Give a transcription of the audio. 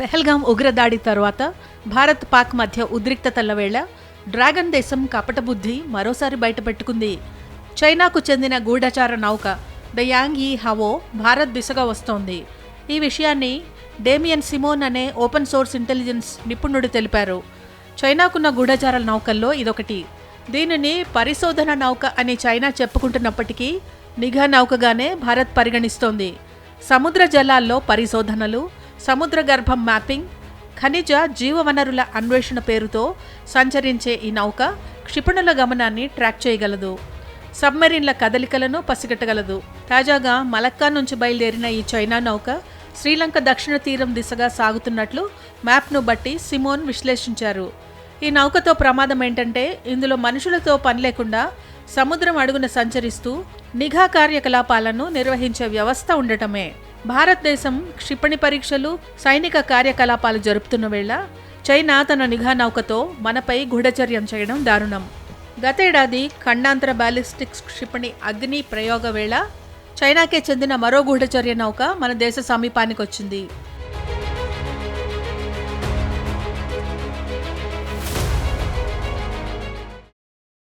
పెహల్గాం ఉగ్రదాడి తర్వాత భారత్ పాక్ మధ్య ఉద్రిక్తతల వేళ డ్రాగన్ దేశం కపటబుద్ధి మరోసారి బయటపెట్టుకుంది. చైనాకు చెందిన గూఢచార నౌక ద యాంగ్ ఈ హవో భారత్ దిశగా వస్తోంది. ఈ విషయాన్ని డేమియన్ సిమోన్ అనే ఓపెన్ సోర్స్ ఇంటెలిజెన్స్ నిపుణుడు తెలిపారు. చైనాకున్న గూఢచార నౌకల్లో ఇదొకటి. దీనిని పరిశోధన నౌక అని చైనా చెప్పుకుంటున్నప్పటికీ నిఘా నౌకగానే భారత్ పరిగణిస్తోంది. సముద్ర జలాల్లో పరిశోధనలు సముద్ర గర్భం మ్యాపింగ్ ఖనిజ జీవవనరుల అన్వేషణ పేరుతో సంచరించే ఈ నౌక క్షిపణుల గమనాన్ని ట్రాక్ చేయగలదు. సబ్మెరీన్ల కదలికలను పసిగట్టగలదు. తాజాగా మలక్కా నుంచి బయలుదేరిన ఈ చైనా నౌక శ్రీలంక దక్షిణ తీరం దిశగా సాగుతున్నట్లు మ్యాప్ను బట్టి సిమోన్ విశ్లేషించారు. ఈ నౌకతో ప్రమాదం ఏంటంటే ఇందులో మనుషులతో పని లేకుండా సముద్రం అడుగున సంచరిస్తూ నిఘా కార్యకలాపాలను నిర్వహించే వ్యవస్థ ఉండటమే. భారతదేశం క్షిపణి పరీక్షలు సైనిక కార్యకలాపాలు జరుపుతున్న వేళ చైనా తన నిఘా నౌకతో మనపై గూఢచర్యం చేయడం దారుణం. గతేడాది ఖండాంతర బ్యాలిస్టిక్స్ క్షిపణి అగ్ని ప్రయోగ వేళ చైనాకే చెందిన మరో గూఢచర్య నౌక మన దేశ సమీపానికి వచ్చింది